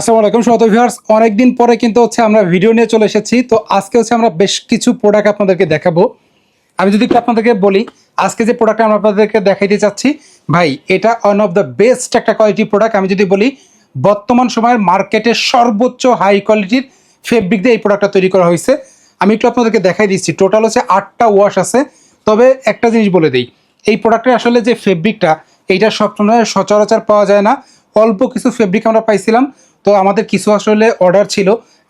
আসসালামু আলাইকুম শত ভিউয়ার্স। অনেকদিন পরে কিন্তু হচ্ছে আমরা ভিডিও নিয়ে চলে এসেছি। তো আজকে হচ্ছে আমরা বেশ কিছু প্রোডাক্ট আপনাদেরকে দেখাবো। আমি যদি একটু আপনাদেরকে বলি, আজকে যে প্রোডাক্ট আমরা আপনাদেরকে দেখাইতে চাচ্ছি, ভাই, এটা ওয়ান অফ দ্য বেস্ট একটা কোয়ালিটি প্রোডাক্ট আমি যদি বলি, বর্তমান সময়ের মার্কেটের সর্বোচ্চ হাই কোয়ালিটির ফেব্রিক দিয়ে এই প্রোডাক্টটা তৈরি করা হয়েছে। আমি একটু আপনাদেরকে দেখাই দিচ্ছি। টোটাল হচ্ছে আটটা ওয়াশ আছে। তবে একটা জিনিস বলে দিই, এই প্রোডাক্টের আসলে যে ফেব্রিকটা এইটা সবসময় সচরাচর পাওয়া যায় না। অল্প কিছু ফেব্রিক আমরা পাইছিলাম। তো আমাদের কিছু আসলে অর্ডার ছিল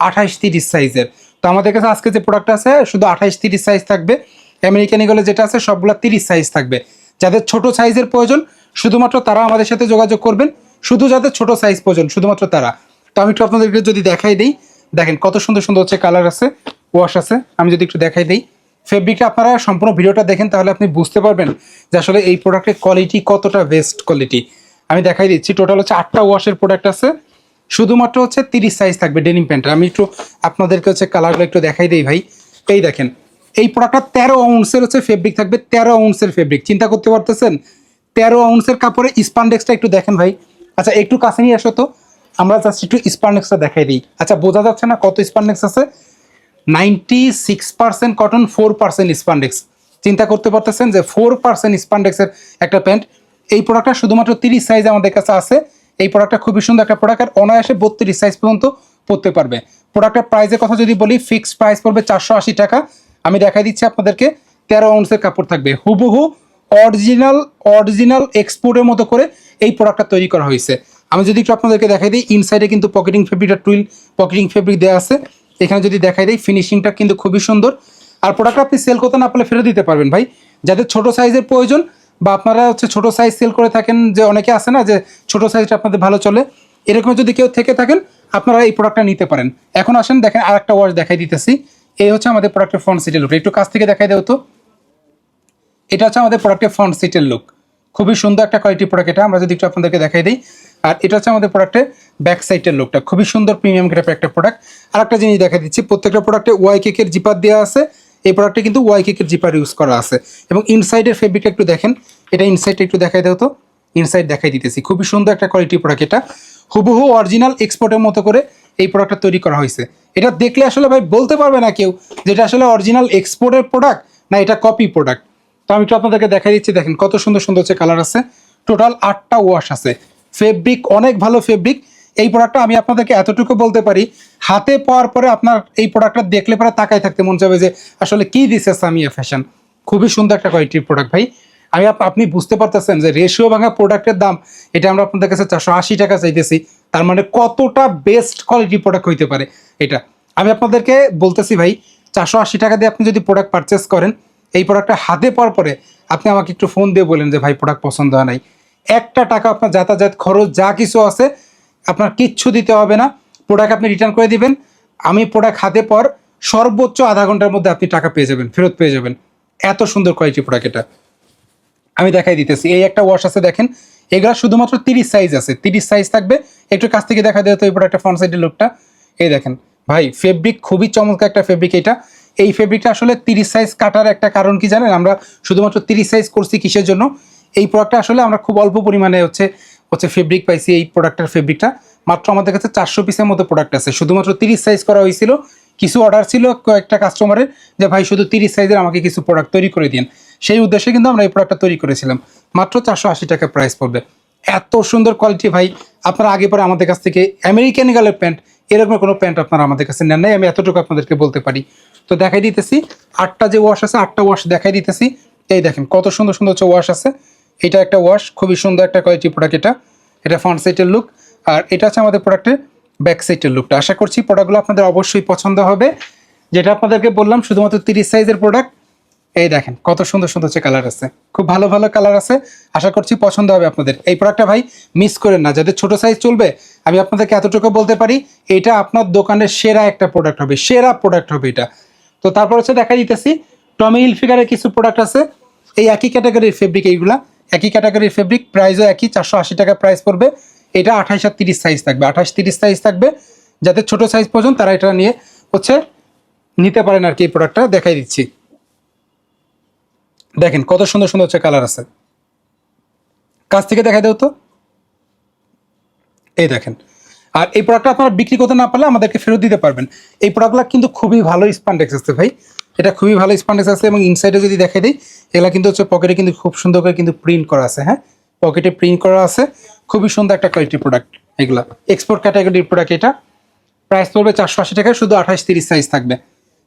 আঠাইশ তিরিশ সাইজের তো আমাদের কাছে আজকে যে প্রোডাক্ট আছে, শুধু আঠাইশ তিরিশ সাইজ থাকবে। আমেরিকান ইগলে যেটা আছে, সবগুলো তিরিশ সাইজ থাকবে। যাদের ছোট সাইজের প্রয়োজন, শুধুমাত্র তারা আমাদের সাথে যোগাযোগ করবেন। শুধু যাদের ছোট সাইজ প্রয়োজন, শুধুমাত্র তারা। তো আমি একটু আপনাদেরকে যদি দেখাই দিই, দেখেন কত সুন্দর সুন্দর হচ্ছে কালার আছে ওয়াশ আছে। আমি যদি একটু দেখাই দিই ফেব্রিকটা আপনারা সম্পূর্ণ ভিডিওটা দেখেন, তাহলে আপনি বুঝতে পারবেন যে আসলে এই প্রোডাক্টের কোয়ালিটি কতটা বেস্ট কোয়ালিটি আমি দেখাই দিচ্ছি টোটাল হচ্ছে আটটা ওয়াশের প্রোডাক্ট আছে। শুধুমাত্র হচ্ছে তিরিশ সাইজ থাকবে ডেনিম প্যান্টটা আমি একটু আপনাদেরকে হচ্ছে কালারগুলো একটু দেখাই দিই ভাই। এই দেখেন, এই প্রোডাক্টটা তেরো আউন্সের হচ্ছে ফেব্রিক থাকবে, তেরো আউন্সের ফেব্রিক চিন্তা করতে পারতেছেন? তেরো আউন্সের কাপড়ে স্পান্ডেক্সটা একটু দেখেন ভাই। আচ্ছা একটু কাছে নিয়ে আসো তো। আমরা জাস্ট একটু স্পান্ডেক্সটা দেখাই দিই। আচ্ছা বোঝা যাচ্ছে না কত স্পান্ডেক্স আছে? Ninety six percent cotton four percent spandex চিন্তা করতে পারতেছেন যে ফোর পার্সেন্ট স্পান্ডেক্সের একটা প্যান্ট এই প্রোডাক্টটা শুধুমাত্র তিরিশ সাইজ আমাদের কাছে আছে। এই প্রোডাক্টটা খুবই সুন্দর একটা প্রোডাক্ট আর অনায়াসে বত্রিশ সাইজ পর্যন্ত পড়তে পারবে। প্রোডাক্টের প্রাইসের কথা যদি বলি ফিক্সড প্রাইস পড়বে চারশো আশি টাকা। আমি দেখাই দিচ্ছি আপনাদেরকে, তেরো আউন্সের কাপড় থাকবে। হুবহু অরিজিনাল অরিজিনাল এক্সপোর্টের মতো করে এই প্রোডাক্টটা তৈরি করা হয়েছে। আমি যদি একটু আপনাদেরকে দেখাই দিই ইনসাইডে কিন্তু পকেটিং ফেব্রিকটা টুইল পকেটিং ফেব্রিক দেওয়া আছে। এখানে যদি দেখাই দিই ফিনিশিংটা কিন্তু খুবই সুন্দর। আর প্রোডাক্ট আপনি সেল করতে না পারলে ফেরত দিতে পারবেন ভাই। যাদের ছোট সাইজের প্রয়োজন বা আপনারা হচ্ছে ছোটো সাইজ সেল করে থাকেন, যে অনেকে আছে না, যে ছোটো সাইজটা আপনাদের ভালো চলে, এরকম যদি কেউ থেকে থাকেন, আপনারা এই প্রোডাক্টটা নিতে পারেন। এখন আসেন, দেখেন আর একটা ওয়াশ দেখাই দিতেছি। এই হচ্ছে আমাদের প্রোডাক্টের ফ্রন্ট সিটের লুক একটু কাছ থেকে দেখাই দেও তো। এটা হচ্ছে আমাদের প্রোডাক্টের ফ্রন্ট সিটের লুক খুবই সুন্দর একটা কোয়ালিটি প্রোডাক্ট এটা। আমরা যদি একটু আপনাদেরকে দেখাই দিই। আর এটা হচ্ছে আমাদের প্রোডাক্টের ব্যাক সাইডের লুকটা খুবই সুন্দর প্রিমিয়াম গ্রেপের একটা প্রোডাক্ট আর একটা জিনিস দেখা দিচ্ছি। প্রত্যেকটা প্রোডাক্টে ওয়াই কেকের জিপার দেওয়া আছে। এই প্রোডাক্টে কিন্তু ওয়াই কেকের জিপার ইউজ করা আছে। এবং ইনসাইডের ফেব্রিকটা একটু দেখেন, এটা ইনসাইডটা একটু দেখাই দাও তো। ইনসাইড দেখাই দিতেছি। খুবই সুন্দর একটা কোয়ালিটি প্রোডাক্ট এটা। হুবহু অরিজিনাল এক্সপোর্টের মতো করে এই প্রোডাক্টটা তৈরি করা হয়েছে। এটা দেখলে আসলে ভাই বলতে পারবে না কেউ যে এটা আসলে অরিজিনাল এক্সপোর্টের প্রোডাক্ট না এটা কপি প্রোডাক্ট তো আমি একটু আপনাদেরকে দেখাই দিচ্ছি, দেখেন কত সুন্দর সুন্দর হচ্ছে কালার আছে। টোটাল আটটা ওয়াশ আছে। ফেব্রিক অনেক ভালো ফেব্রিক এই প্রোডাক্টটা আমি আপনাদেরকে এতটুকু বলতে পারি, হাতে পাওয়ার পরে আপনার এই প্রোডাক্টটা দেখলে পরে তাকায় থাকতে মন যাবে যে আসলে কি দিছে সামিয়া ফ্যাশন খুবই সুন্দর একটা কোয়ালিটির প্রোডাক্ট ভাই। আমি আপ- আপনি বুঝতে পারতেছেন যে রেশিও ভাঙা প্রোডাক্টের দাম, এটা আমরা আপনাদের কাছে চারশো আশি টাকা চাইতেছি, তার মানে কতটা বেস্ট কোয়ালিটি প্রোডাক্ট হইতে পারে এটা। আমি আপনাদেরকে বলতেছি ভাই, চারশো আশি টাকা দিয়ে আপনি যদি প্রোডাক্ট পারচেস করেন, এই প্রোডাক্টটা হাতে পাওয়ার পরে আপনি আমাকে একটু ফোন দিয়ে বলেন যে ভাই প্রোডাক্ট পছন্দ হয় নাই। একটা টাকা আপনার যাতায়াত খরচ যা কিছু আছে আপনার কিচ্ছু দিতে হবে না। প্রোডাক্ট আপনি রিটার্ন করে দিবেন। আমি প্রোডাক্ট হাতে পর সর্বোচ্চ আধা ঘণ্টার মধ্যে আপনি টাকা পেয়ে যাবেন, ফেরত পেয়ে যাবেন। এত সুন্দর কোয়ালিটি প্রোডাক্ট এটা। আমি দেখাই দিতেছি। এই একটা ওয়াশ আছে দেখেন। এগুলা শুধুমাত্র তিরিশ সাইজ আছে। তিরিশ সাইজ থাকবে। একটু কাছ থেকে দেখা দেয় তো এই প্রোডাক্টের ফ্রন্ট সাইডের লুকটা এই দেখেন। ভাই ফেব্রিক খুবই চমৎকার একটা ফেব্রিক এটা। এই ফেব্রিকটা আসলে তিরিশ সাইজ কাটার একটা কারণ কি জানেন? আমরা শুধুমাত্র তিরিশ সাইজ করছি কিসের জন্য? এই প্রোডাক্টটা আসলে আমরা খুব অল্প পরিমাণে হচ্ছে হচ্ছে ফেব্রিক পাইছি এই প্রোডাক্টের ফেব্রিকটা মাত্র আমাদের কাছে চারশো পিসের মতো প্রোডাক্ট আছে। শুধুমাত্র তিরিশ সাইজ করা হয়েছিল। কিছু অর্ডার ছিল কয়েকটা কাস্টমারের যে, ভাই, শুধু তিরিশ সাইজের আমাকে কিছু প্রোডাক্ট তৈরি করে দিন সেই উদ্দেশ্যে কিন্তু আমরা এই প্রোডাক্টটা তৈরি করেছিলাম। মাত্র চারশো আশি টাকা প্রাইস পড়বে। এত সুন্দর কোয়ালিটি ভাই। আপনারা আগে পরে আমাদের কাছ থেকে আমেরিকান গালের প্যান্ট এরকম কোনো প্যান্ট আপনারা আমাদের কাছে নেন নাই। আমি এতটুকু আপনাদেরকে বলতে পারি। তো দেখাই দিতেছি। আটটা যে ওয়াশ আছে, আটটা ওয়াশ দেখাই দিতেছি। এই দেখেন, কত সুন্দর সুন্দর হচ্ছে ওয়াশ আছে। এটা একটা ওয়াশ খুবই সুন্দর একটা কোয়ালিটি প্রোডাক্ট এটা। এটা ফ্রন্ট সাইডের লুক আর এটা হচ্ছে আমাদের প্রোডাক্টের ব্যাক সাইডের লুকটা আশা করছি প্রোডাক্টগুলো আপনাদের অবশ্যই পছন্দ হবে। যেটা আপনাদেরকে বললাম, শুধুমাত্র তিরিশ সাইজের প্রোডাক্ট এই দেখেন, কত সুন্দর সুন্দর হচ্ছে কালার আছে। খুব ভালো ভালো কালার আছে। আশা করছি পছন্দ হবে আপনাদের। এই প্রোডাক্টটা ভাই মিস করেন না। যাদের ছোট সাইজ চলবে, আমি আপনাদেরকে এতটুকু বলতে পারি, এটা আপনার দোকানের সেরা একটা প্রোডাক্ট হবে, সেরা প্রোডাক্ট হবে এটা। তো তারপর হচ্ছে দেখা দিতেছি টমি হিল কিছু প্রোডাক্ট আছে। এই একই ক্যাটাগরির ফেব্রিক এইগুলা। একই ক্যাটাগরির ফেব্রিক প্রাইসও একই, চারশো আশি টাকা প্রাইস পড়বে। এটা আঠাইশ আর তিরিশ সাইজ থাকবে। আঠাশ, তিরিশ সাইজ থাকবে। যাদের ছোট সাইজ পর্যন্ত তারা এটা নিয়ে হচ্ছে নিতে পারেন আর কি এই প্রোডাক্টটা দেখাই দিচ্ছি। দেখেন কত সুন্দর সুন্দর হচ্ছে কালার আছে। কাছ থেকে দেখা দেও তো। এই দেখেন। আর এই প্রোডাক্টটা আপনারা বিক্রি করতে না পারলে আমাদেরকে ফেরত দিতে পারবেন। এই প্রোডাক্টগুলো কিন্তু খুবই ভালো স্পান্ডেক্স আছে ভাই। এটা খুবই ভালো স্পান্ডেক্স আছে এবং ইনসাইডে যদি দেখে দিই, এগুলা কিন্তু হচ্ছে পকেটে কিন্তু খুব সুন্দর করে কিন্তু প্রিন্ট করা আছে হ্যাঁ? পকেটে প্রিন্ট করা আছে। খুবই সুন্দর একটা কোয়ালিটির প্রোডাক্ট এগুলা। এক্সপোর্ট ক্যাটাগরির প্রোডাক্ট এটা। প্রাইস পড়বে চারশো আশি টাকায়, শুধু আঠাশ তিরিশ সাইজ থাকবে।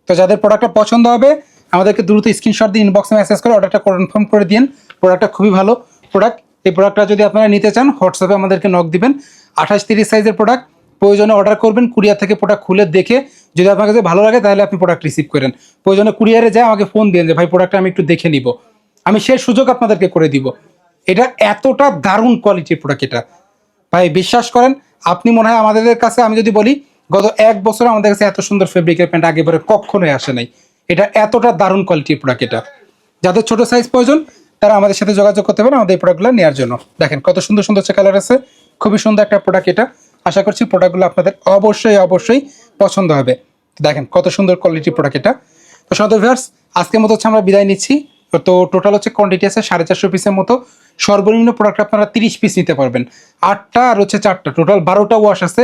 তো যাদের প্রোডাক্টটা পছন্দ হবে, আমাদেরকে দ্রুত স্ক্রিনশট দিয়ে ইনবক্সে মেসেজ করে অর্ডারটা কনফার্ম করে দিন প্রোডাক্টটা খুবই ভালো প্রোডাক্ট এই প্রোডাক্টটা যদি আপনারা নিতে চান হোয়াটসঅ্যাপে আমাদেরকে নক দিবেন। আঠাশ তিরিশ সাইজের প্রোডাক্ট প্রয়োজনে অর্ডার করবেন কুরিয়ার থেকে প্রোডাক্ট খুলে দেখে যদি আপনার কাছে ভালো লাগে, তাহলে আপনি প্রোডাক্ট রিসিভ করেন। প্রয়োজনে কুরিয়ারে যায়, আমাকে ফোন দিন যে, ভাই প্রোডাক্টটা আমি একটু দেখে নিব। আমি সেই সুযোগ আপনাদেরকে করে দিব। এটা এতটা দারুণ কোয়ালিটির প্রোডাক্ট এটা। ভাই, বিশ্বাস করেন, আপনি মনে হয় আমাদের কাছে, আমি যদি বলি, গত এক বছর আমাদের কাছে এত সুন্দর ফেব্রিকের প্যান্ট আগে পরে কখনোই আসে নাই। এটা এতটা দারুণ কোয়ালিটির প্রোডাক্ট এটা। যাদের ছোট সাইজ প্রয়োজন, তারা আমাদের সাথে যোগাযোগ করতে পারেন আমাদের এই প্রোডাক্টগুলো নেওয়ার জন্য। দেখেন, কত সুন্দর সুন্দর কালার আছে। খুবই সুন্দর একটা প্রোডাক্ট এটা। আশা করছি প্রোডাক্টগুলো আপনাদের অবশ্যই অবশ্যই পছন্দ হবে। দেখেন কত সুন্দর কোয়ালিটির প্রোডাক্ট এটা। তো সদর ভিউয়ার্স আজকের মতো হচ্ছে আমরা বিদায় নিচ্ছি। তো টোটাল হচ্ছে কোয়ান্টিটি আছে সাড়ে চারশো পিসের মতো। সর্বনিম্ন প্রোডাক্ট আপনারা তিরিশ পিস নিতে পারবেন। আটটা আর হচ্ছে চারটা। টোটাল বারোটা ওয়াশ আছে।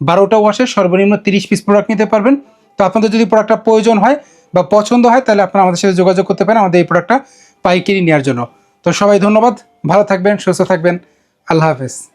বারোটা ওয়াশে সর্বনিম্ন তিরিশ পিস প্রোডাক্ট নিতে পারবেন। তো আপনাদের যদি প্রোডাক্টটা প্রয়োজন হয় বা পছন্দ হয়, তাহলে আপনারা আমাদের সাথে যোগাযোগ করতে পারেন আমাদের এই প্রোডাক্টটা পাইকারি নেওয়ার জন্য। তো সবাই ধন্যবাদ। ভালো থাকবেন, সুস্থ থাকবেন। আল্লাহ হাফেজ।